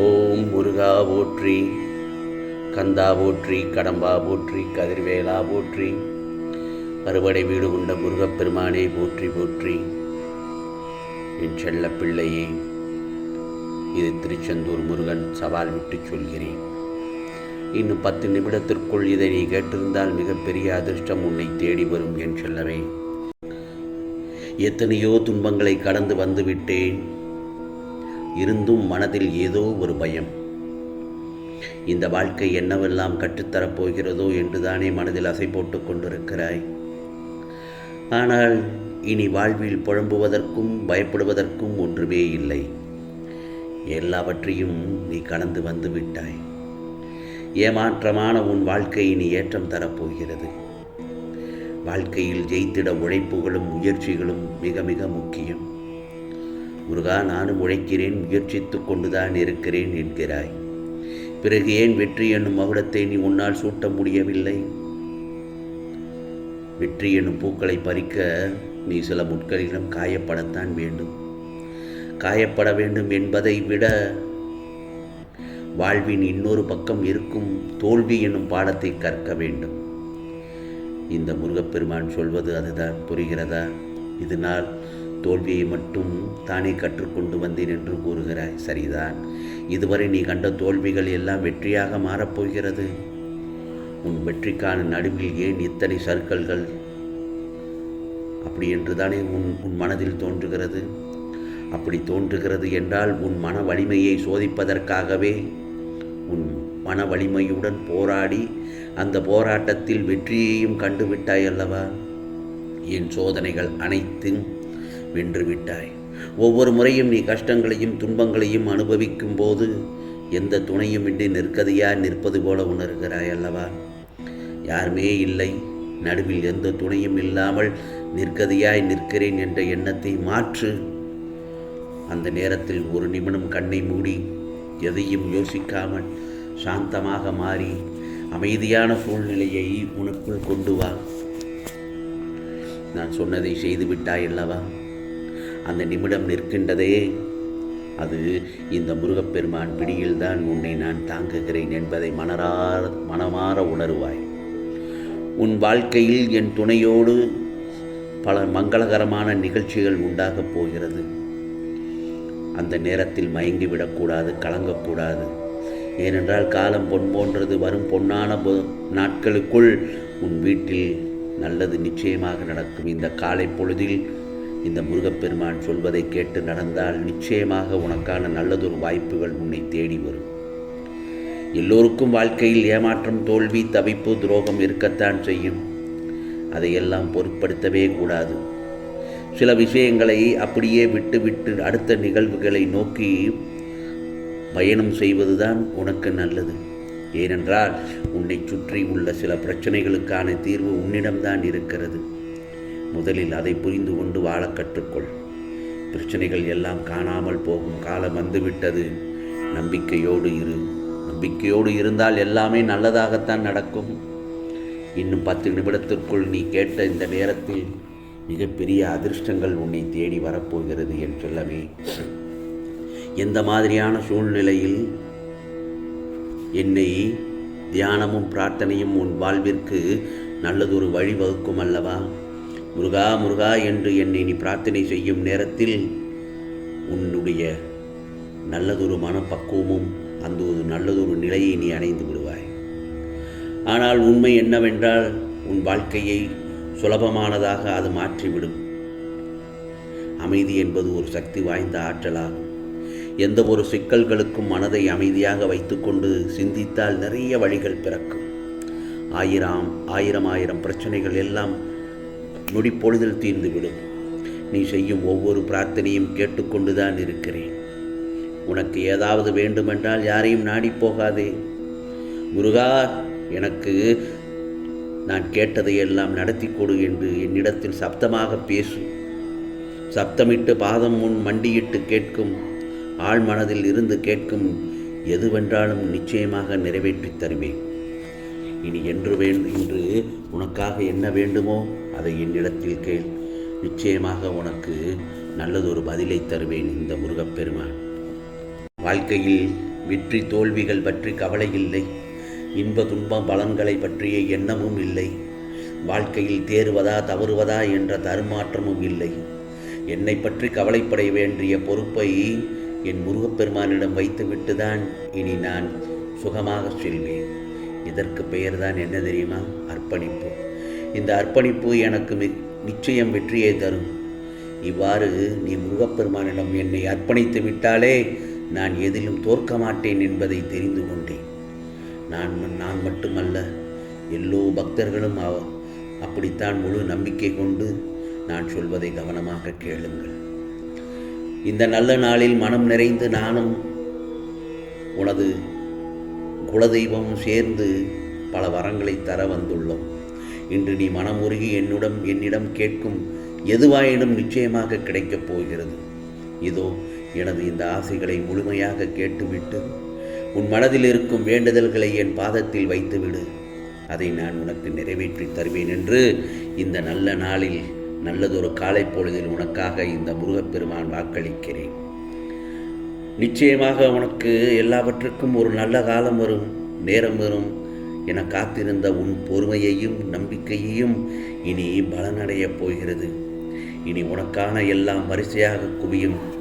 ஓம் முருகா போற்றி கந்தா போற்றி கடம்பா போற்றி கதிர்வேலா போற்றி அறுவடை வீடு கொண்ட முருகப்பெருமானே போற்றி போற்றி. என் செல்ல பிள்ளையே இது திருச்செந்தூர் முருகன் சவால் விட்டு சொல்கிறேன். இன்னும் பத்து நிமிடத்திற்குள் இதை நீ கேட்டிருந்தால் மிகப்பெரிய அதிர்ஷ்டம் உன்னை தேடி வரும் என் செல்லவே எத்தனையோ துன்பங்களை கடந்து வந்துவிட்டேன் இருந்தும் மனதில் ஏதோ ஒரு பயம். இந்த வாழ்க்கை என்னவெல்லாம் கற்றுத்தரப்போகிறதோ என்றுதானே மனதில் அசை போட்டுக் கொண்டிருக்கிறாய். ஆனால் இனி வாழ்வில் புழம்புவதற்கும் பயப்படுவதற்கும் ஒன்றுமே இல்லை. எல்லாவற்றையும் நீ கடந்து வந்து விட்டாய். ஏமாற்றமான உன் வாழ்க்கை இனி ஏற்றம் தரப்போகிறது வாழ்க்கையில் ஜெயித்திட உழைப்புகளும் முயற்சிகளும் மிக மிக முக்கியம். முருகா நானும் உழைக்கிறேன் முயற்சித்து கொண்டுதான் இருக்கிறேன் என்கிறாய். பிறகு ஏன் வெற்றி என்னும் மகுடத்தை நீ உன்னால் சூட்ட முடியவில்லை? வெற்றி என்னும் பூக்களை பறிக்க நீ சில முட்களிடம் காயப்படத்தான் வேண்டும். காயப்பட வேண்டும் என்பதை விட வாழ்வின் இன்னொரு பக்கம் இருக்கும் தோல்வி என்னும் பாடத்தை கற்க வேண்டும். இந்த முருகப்பெருமான் சொல்வது அதுதான். புரிகிறதா? இதனால் தோல்வியை மட்டும் தானே கற்றுக்கொண்டு வந்தேன் என்று கூறுகிறாய் சரிதான். இதுவரை நீ கண்ட தோல்விகள் எல்லாம் வெற்றியாக மாறப்போகிறது உன் வெற்றிக்கான நடுவில் ஏன் இத்தனை சர்க்கல்கள் அப்படி என்று தானே உன் உன் மனதில் தோன்றுகிறது. அப்படி தோன்றுகிறது என்றால் உன் மன வலிமையை சோதிப்பதற்காகவே உன் மன வலிமையுடன் போராடி அந்த போராட்டத்தில் வெற்றியையும் கண்டுவிட்டாய் அல்லவா? என் சோதனைகள் அனைத்தும் வென்று விட்டாய். ஒவ்வொரு முறையும் நீ கஷ்டங்களையும் துன்பங்களையும் அனுபவிக்கும் போது எந்த துணையும் இன்றி நிற்கதையாய் நிற்பது போல உணர்கிறாய் அல்லவா? யாருமே இல்லை. நடுவில் எந்த துணையும் இல்லாமல் நிற்கதையாய் நிற்கிறேன் என்ற எண்ணத்தை மாற்று. அந்த நேரத்தில் ஒரு நிமிடம் கண்ணை மூடி எதையும் யோசிக்காமல் சாந்தமாக மாறி அமைதியான சூழ்நிலையை உனக்குள் கொண்டு வா. நான் சொன்னதை செய்து விட்டாய் அல்லவா? அந்த நிமிடம் நிற்கின்றதே. அது இந்த முருகப்பெருமான் பிடியில்தான் உன்னை நான் தாங்குகிறேன் என்பதை மனரார் மனமாற உணருவாய். உன் வாழ்க்கையில் என் துணையோடு பல மங்களகரமான நிகழ்ச்சிகள் உண்டாகப் போகிறது. அந்த நேரத்தில் மயங்கிவிடக்கூடாது கலங்கக்கூடாது ஏனென்றால் காலம் பொன் போன்றது வரும் பொன்னான பொ- நாட்களுக்குள் உன் வீட்டில் நல்லது நிச்சயமாக நடக்கும். இந்த காலை பொழுதில் இந்த முருகப்பெருமான் சொல்வதை கேட்டு நடந்தால் நிச்சயமாக உனக்கான நல்லதொரு வாய்ப்புகள் உன்னை தேடி வரும். எல்லோருக்கும் வாழ்க்கையில் ஏமாற்றம் தோல்வி தவிப்பு துரோகம் இருக்கத்தான் செய்யும். அதையெல்லாம் பொருட்படுத்தவே கூடாது. சில விஷயங்களை அப்படியே விட்டுவிட்டு அடுத்த நிகழ்வுகளை நோக்கி பயணம் செய்வதுதான் உனக்கு நல்லது. ஏனென்றால் உன்னை சுற்றி உள்ள சில பிரச்சனைகளுக்கான தீர்வு உன்னிடம்தான் இருக்கிறது. முதலில் அதை புரிந்து கொண்டு வாழ கற்றுக்கொள். பிரச்சனைகள் எல்லாம் காணாமல் போகும் காலம் வந்துவிட்டது. நம்பிக்கையோடு இரு. நம்பிக்கையோடு இருந்தால் எல்லாமே நல்லதாகத்தான் நடக்கும். இன்னும் பத்து நிமிடத்திற்குள் நீ கேட்ட இந்த நேரத்தில் மிகப்பெரிய அதிர்ஷ்டங்கள் உன்னை தேடி வரப்போகிறது என் சொல்லவே எந்த மாதிரியான சூழ்நிலையில் என்னை தியானமும் பிரார்த்தனையும் உன் வாழ்விற்கு நல்லதொரு வழி வகுக்கும் அல்லவா? முருகா முருகா என்று என்னை நீ பிரார்த்தனை செய்யும் நேரத்தில் உன்னுடைய நல்லதொரு மனப்பக்குவமும் அந்த ஒரு நல்லதொரு நிலையை நீ அடைந்து விடுவாய். ஆனால் உண்மை என்னவென்றால் உன் வாழ்க்கையை சுலபமானதாக அது மாற்றிவிடும். அமைதி என்பது ஒரு சக்தி வாய்ந்த ஆற்றலாகும். எந்த ஒரு சிக்கல்களுக்கும் மனதை அமைதியாக வைத்துக்கொண்டு சிந்தித்தால் நிறைய வழிகள் பிறக்கும். ஆயிரம் ஆயிரம் ஆயிரம் பிரச்சனைகள் எல்லாம் நொடிப்பொழுதில் தீர்ந்துவிடும். நீ செய்யும் ஒவ்வொரு பிரார்த்தனையும் கேட்டுக்கொண்டுதான் இருக்கிறேன். உனக்கு ஏதாவது வேண்டுமென்றால் யாரையும் நாடிப் போகாதே. முருகா எனக்கு நான் கேட்டதையெல்லாம் நடத்தி கொடு என்று என்னிடத்தில் சப்தமாக பேசு. சப்தமிட்டு பாதம் முன் மண்டியிட்டு கேட்கும் ஆழ் மனதில் இருந்து கேட்கும் எதுவென்றாலும் நிச்சயமாக நிறைவேற்றித் தருவேன். இனி என்று வேண்டும் இன்று உனக்காக என்ன வேண்டுமோ அதை என்னிடத்தில் கேள். நிச்சயமாக உனக்கு நல்லதொரு பதிலை தருவேன் இந்த முருகப்பெருமான். வாழ்க்கையில் வெற்றி தோல்விகள் பற்றி கவலை இல்லை. இன்ப துன்ப பலன்களை பற்றிய எண்ணமும் இல்லை. வாழ்க்கையில் தேறுவதா தவறுவதா என்ற தருமாற்றமும் இல்லை. என்னை பற்றி கவலைப்பட வேண்டிய பொறுப்பை என் முருகப்பெருமானிடம் வைத்துவிட்டு தான் இனி நான் சுகமாக செல்வேன். இதற்கு பெயர்தான் என்ன தெரியுமா? அர்ப்பணிப்பு. இந்த அர்ப்பணிப்பு எனக்கு நிச்சயம் வெற்றியை தரும். இவ்வாறு நீ முருகப்பெருமானிடம் என்னை அர்ப்பணித்து விட்டாலே நான் எதிலும் தோற்க மாட்டேன் என்பதை தெரிந்து கொண்டேன். நான் நான் மட்டுமல்ல எல்லோ பக்தர்களும் அவ அப்படித்தான் முழு நம்பிக்கை கொண்டு நான் சொல்வதை கவனமாக கேளுங்கள். இந்த நல்ல நாளில் மனம் நிறைந்து நானும் உனது குலதெய்வமும் சேர்ந்து பல வரங்களை தர வந்துள்ளோம். இன்று நீ மனமுருகி என்னுடன் என்னிடம் கேட்கும் எதுவாயினும் நிச்சயமாக கிடைக்கப் போகிறது. இதோ எனது இந்த ஆசைகளை முழுமையாக கேட்டுவிட்டு உன் மனதில் இருக்கும் வேண்டுதல்களை என் பாதத்தில் வைத்துவிடு. அதை நான் உனக்கு நிறைவேற்றி தருவேன் என்று இந்த நல்ல நாளில் நல்லதொரு காலை பொழுதில் உனக்காக இந்த முருகப்பெருமான் வாக்களிக்கிறேன். நிச்சயமாக உனக்கு எல்லாவற்றுக்கும் ஒரு நல்ல காலம் வரும் நேரம் வரும். என காத்திருந்த உன் பொறுமையையும் நம்பிக்கையையும் இனி பலனடையப் போகிறது. இனி உனக்கான எல்லாம் வரிசையாக குவியும்.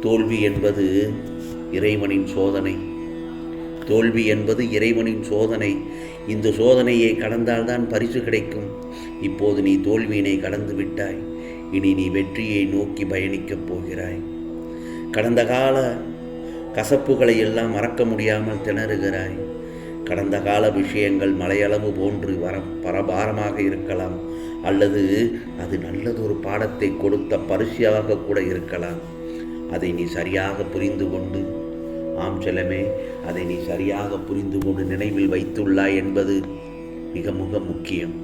தோல்வி என்பது இறைவனின் சோதனை. தோல்வி என்பது இறைவனின் சோதனை. இந்த சோதனையை கடந்தால்தான் பரிசு கிடைக்கும். இப்போது நீ தோல்வியினை கடந்து விட்டாய். இனி நீ வெற்றியை நோக்கி பயணிக்கப் போகிறாய். கடந்த கால கசப்புகளை எல்லாம் மறக்க முடியாமல் திணறுகிறாய். கடந்த கால விஷயங்கள் மலையளவு போன்று வர பரபாரமாக இருக்கலாம் அல்லது அது நல்லதொரு பாடத்தை கொடுத்த பரிசியாக கூட இருக்கலாம். அதை நீ சரியாக புரிந்து கொண்டு ஆம் செல்லமே அதை நீ சரியாக புரிந்து கொண்டு நினைவில் வைத்துள்ளாய் என்பது மிக மிக முக்கியம்.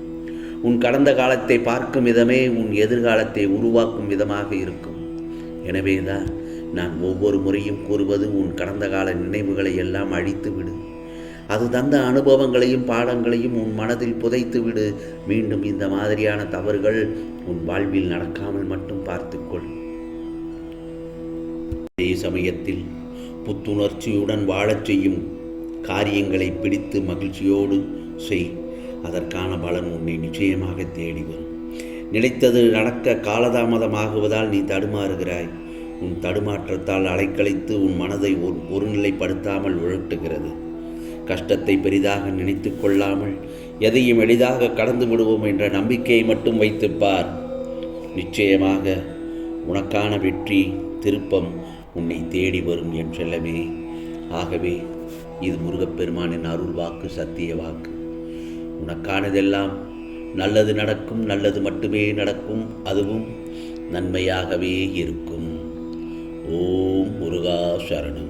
உன் கடந்த காலத்தை பார்க்கும் விதமே உன் எதிர்காலத்தை உருவாக்கும் விதமாக இருக்கும். எனவேதான் நான் ஒவ்வொரு முறையும் கூறுவது உன் கடந்த கால நினைவுகளை எல்லாம் அழித்து விடு அது தந்த அனுபவங்களையும் பாடங்களையும் உன் மனதில் புதைத்து விடு மீண்டும் இந்த மாதிரியான தவறுகள் உன் வாழ்வில் நடக்காமல் மட்டும் பார்த்துக்கொள். அதே சமயத்தில் புத்துணர்ச்சியுடன் வாழச் செய்யும் காரியங்களை பிடித்து மகிழ்ச்சியோடு செய். அதற்கான பலன் உன்னை நிச்சயமாக தேடி வரும். நினைத்தது நடக்க காலதாமதமாகுவதால் நீ தடுமாறுகிறாய். உன் தடுமாற்றத்தால் அலைக்கழித்து உன் மனதை ஒரு ஒருநிலைப்படுத்தாமல் உழட்டுகிறது. கஷ்டத்தை பெரிதாக நினைத்து கொள்ளாமல் எதையும் எளிதாக கடந்து விடுவோம் என்ற நம்பிக்கையை மட்டும் வைத்துப்பார் நிச்சயமாக உனக்கான வெற்றி திருப்பம் உன்னை தேடி வரும் என் செல்லமே. ஆகவே இது முருகப்பெருமானின் அருள் வாக்கு சத்திய வாக்கு. உனக்கானதெல்லாம் நல்லது நடக்கும் நல்லது மட்டுமே நடக்கும் அதுவும் நன்மையாகவே இருக்கும். ஓம் முருகா சரணம்.